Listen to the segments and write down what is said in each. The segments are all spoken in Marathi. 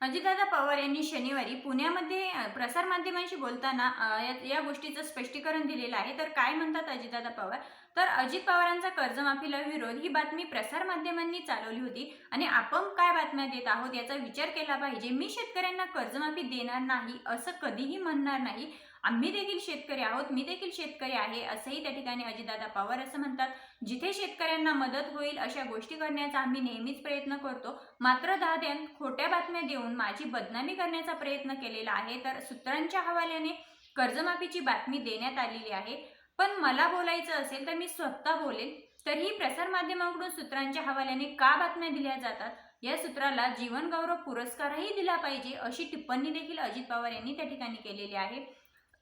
अजितदादा पवार यांनी शनिवारी पुण्यामध्ये प्रसारमाध्यमांशी बोलताना या- या गोष्टीचं स्पष्टीकरण दिलेलं आहे. तर काय म्हणतात अजितदादा पवार? तर अजित पवारांचा कर्जमाफीला विरोध ही बातमी प्रसारमाध्यमांनी चालवली होती. आणि आपण काय बातम्या देत आहोत याचा विचार केला पाहिजे. मी शेतकऱ्यांना कर्जमाफी देणार नाही असं कधीही म्हणणार नाही. आम्ही देखील शेतकरी आहोत मी देखील शेतकरी आहे असंही त्या ठिकाणी अजितदादा पवार असं म्हणतात. जिथे शेतकऱ्यांना मदत होईल अशा गोष्टी करण्याचा आम्ही नेहमीच प्रयत्न करतो. मात्र दाद्यान खोट्या बातम्या देऊन माझी बदनामी करण्याचा प्रयत्न केलेला आहे तर सूत्रांच्या हवाल्याने कर्जमाफीची बातमी देण्यात आलेली आहे. पण मला बोलायचं असेल तर मी स्वतः बोलेन. तरीही प्रसारमाध्यमांकडून सूत्रांच्या हवाल्याने का बातम्या दिल्या जातात? या सूत्राला जीवनगौरव पुरस्कारही दिला पाहिजे अशी टिप्पणी देखील अजित पवार यांनी त्या ठिकाणी केलेली आहे.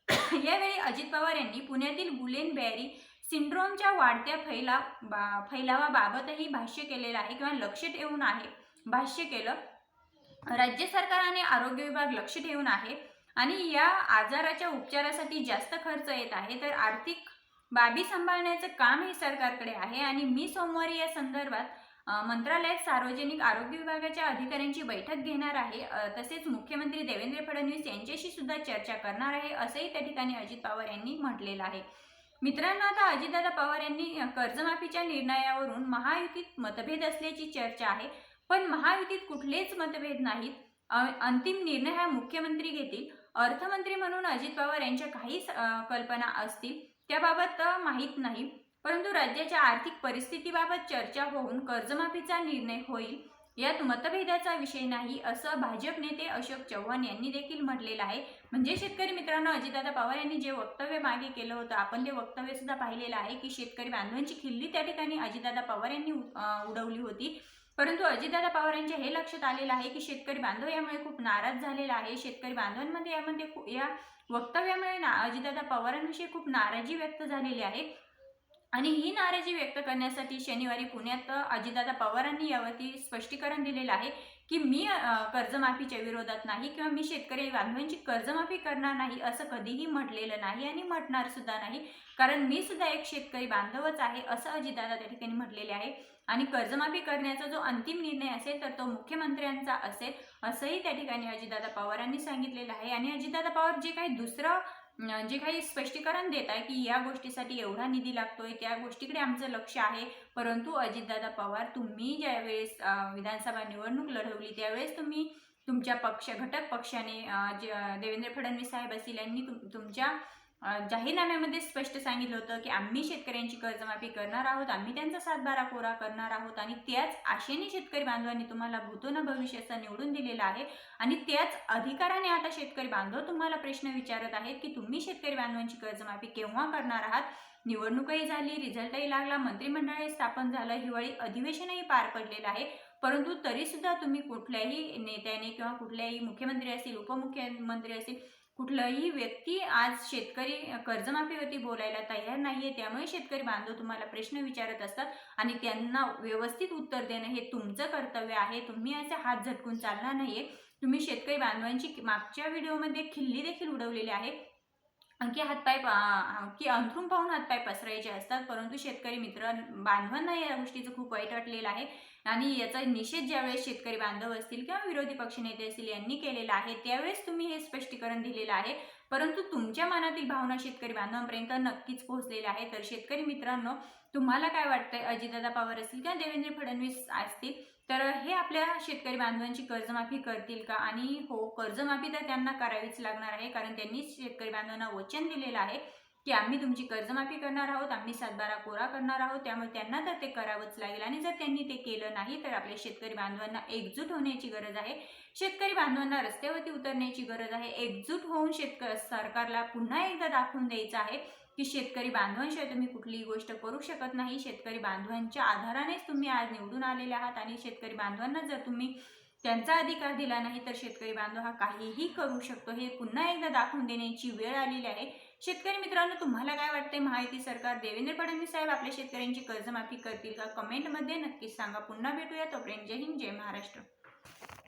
यावेळी अजित पवार यांनी पुण्यातील गुलेन बॅरी सिंड्रोमच्या वाढत्या फैला बा फैलावाबाबतही भाष्य केलेलं आहे किंवा लक्ष ठेवून आहे. भाष्य केलं राज्य सरकार आणि आरोग्य विभाग लक्ष ठेवून आहे आणि या आजाराच्या उपचारासाठी जास्त खर्च येत आहे तर आर्थिक बाबी सांभाळण्याचं काम हे सरकारकडे आहे आणि मी सोमवारी या संदर्भात मंत्रालयात सार्वजनिक आरोग्य विभागाच्या अधिकाऱ्यांची बैठक घेणार आहे. तसेच मुख्यमंत्री देवेंद्र फडणवीस यांच्याशी सुद्धा चर्चा करणार आहे असंही त्या ठिकाणी अजित पवार यांनी म्हटलेलं आहे. मित्रांनो आता अजितदादा पवार यांनी कर्जमाफीच्या निर्णयावरून महायुतीत मतभेद असल्याची चर्चा आहे. पण महायुतीत कुठलेच मतभेद नाहीत. अंतिम निर्णय हा मुख्यमंत्री घेतील. अर्थमंत्री म्हणून अजित पवार यांच्या काही कल्पना असतील. त्याबाबत माहीत नाही परंतु राज्याच्या आर्थिक परिस्थितीबाबत चर्चा होऊन कर्जमाफीचा निर्णय होईल यात मतभेदाचा विषय नाही असं भाजप नेते अशोक चव्हाण यांनी देखील म्हटलेलं आहे. म्हणजे शेतकरी मित्रांनो अजितदादा पवार यांनी जे वक्तव्य मागे केलं होतं आपण ते वक्तव्य सुद्धा पाहिलेलं आहे की शेतकरी बांधवांची खिल्ली त्या ठिकाणी अजितदादा पवार यांनी उडवली होती. परंतु अजितदादा पवार यांच्या हे लक्षात आलेलं आहे की शेतकरी बांधव यामुळे खूप नाराज झालेला आहे. शेतकरी बांधवांमध्ये यामध्ये खूप- या वक्तव्यामुळे ना अजितदादा पवारांविषयी खूप नाराजी व्यक्त झालेली आहे. आणि ही नाराजी व्यक्त करण्यासाठी शनिवारी पुण्यात अजितदादा पवारांनी यावरती स्पष्टीकरण दिलेलं आहे. की मी कर्जमाफीच्या विरोधात नाही किंवा मी शेतकरी बांधवांची कर्जमाफी करणार नाही असं कधीही म्हटलेलं नाही आणि म्हटणार सुद्धा नाही. कारण मी सुद्धा एक शेतकरी बांधवच आहे असं अजितदादा त्या ठिकाणी म्हटलेले आहे. आणि कर्जमाफी करण्याचा जो अंतिम निर्णय असेल तर तो मुख्यमंत्र्यांचा असेल असंही त्या ठिकाणी अजितदादा पवारांनी सांगितलेलं आहे. आणि अजितदादा पवार जे काही दुसरं जे काही स्पष्टीकरण देत आहे की या गोष्टीसाठी एवढा निधी लागतोय त्या गोष्टीकडे आमचं लक्ष आहे. परंतु अजितदादा पवार तुम्ही ज्यावेळेस विधानसभा निवडणूक लढवली त्यावेळेस तुम्ही तुमच्या पक्ष घटक पक्षाने देवेंद्र फडणवीस साहेब असतील यांनी तुमच्या जाहीरनाम्यामध्ये स्पष्ट सांगितलं होतं की आम्ही शेतकऱ्यांची कर्जमाफी करणार आहोत आम्ही त्यांचा सातबारा कोरा करणार आहोत आणि त्याच आशेने शेतकरी बांधवांनी तुम्हाला भूतोन भविष्याचा निवडून दिलेला आहे आणि त्याच अधिकाराने आता शेतकरी बांधव तुम्हाला प्रश्न विचारत आहेत की तुम्ही शेतकरी बांधवांची कर्जमाफी केव्हा करणार आहात? निवडणूकही झाली रिझल्टही लागला मंत्रिमंडळही स्थापन झालं हिवाळी अधिवेशनही पार पडलेलं आहे. परंतु तरीसुद्धा तुम्ही कुठल्याही नेत्याने किंवा कुठल्याही मुख्यमंत्री असतील उपमुख्यमंत्री असतील कुठलाही व्यक्ती आज शेतकरी कर्जमाफीवरती बोलायला तयार नाहीये त्यामुळे शेतकरी बांधव तुम्हाला प्रश्न विचारत असतात आणि त्यांना व्यवस्थित उत्तर देणं हे तुमचं कर्तव्य आहे. तुम्ही असे हात झटकून चालणार नाहीये. तुम्ही शेतकरी बांधवांची मागच्या व्हिडिओमध्ये खिल्ली देखील उडवलेली आहे. की हातपाय की अंथरून पाहून हातपाय पसरायचे असतात परंतु शेतकरी मित्र बांधवांना या गोष्टीचं खूप वाईट वाटलेलं आहे. आणि याचा निषेध ज्यावेळेस शेतकरी बांधव असतील किंवा विरोधी पक्षनेते असतील यांनी केलेला आहे त्यावेळेस तुम्ही हे स्पष्टीकरण दिलेलं आहे. परंतु तुमच्या मनातील भावना शेतकरी बांधवांपर्यंत नक्कीच पोहोचलेल्या आहे तर शेतकरी मित्रांनो तुम्हाला काय वाटतंय? अजितदादा पवार असतील किंवा देवेंद्र फडणवीस असतील तर हे आपल्या शेतकरी बांधवांची कर्जमाफी करतील का? आणि हो कर्जमाफी तर त्यांना करावीच लागणार आहे कारण त्यांनी शेतकरी बांधवांना वचन दिलेलं आहे की आम्ही तुमची कर्जमाफी करणार आहोत आम्ही सातबारा कोरा करणार आहोत त्यामुळे त्यांना तर ते करावंच लागेल. आणि जर त्यांनी ते केलं नाही तर आपल्या शेतकरी बांधवांना एकजूट होण्याची गरज आहे. शेतकरी बांधवांना रस्त्यावरती उतरण्याची गरज आहे. एकजूट होऊन शेतक सरकारला पुन्हा एकदा दाखवून द्यायचं आहे. की शेतकरी बांधवांशिवाय तुम्ही कुठलीही गोष्ट करू शकत नाही. शेतकरी बांधवांच्या आधारानेच तुम्ही आज निवडून आलेले आहात आणि शेतकरी बांधवांना जर तुम्ही त्यांचा अधिकार दिला नाही तर शेतकरी बांधव हा काहीही करू शकतो. हे पुन्हा एकदा दाखवून देण्याची वेळ आलेली आहे. शेतकरी मित्रांनो तुम्हाला काय वाटते माहिती सरकार देवेंद्र फडणवीस साहेब आपल्या शेतकऱ्यांची कर्जमाफी करतील का? कमेंटमध्ये नक्कीच सांगा. पुन्हा भेटूया. तोपर्यंत जय हिंद जय महाराष्ट्र.